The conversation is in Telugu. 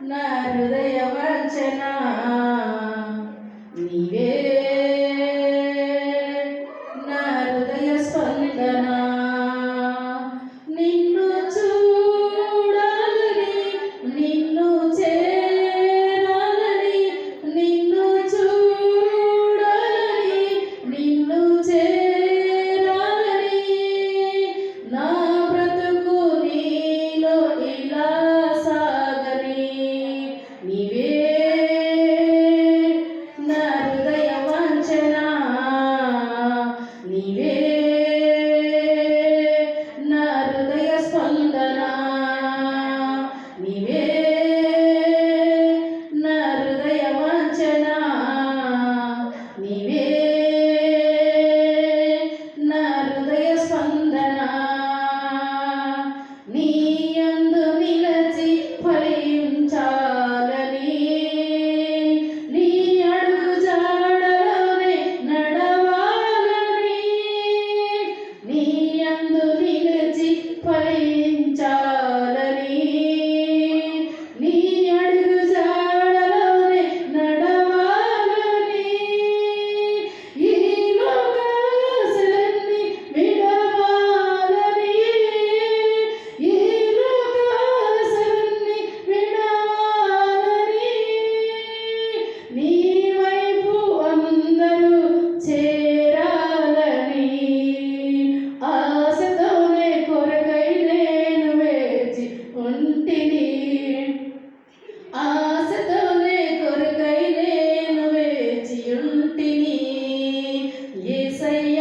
నా హృదయ వంచన నీవే. నా హృదయ స్పందనా aí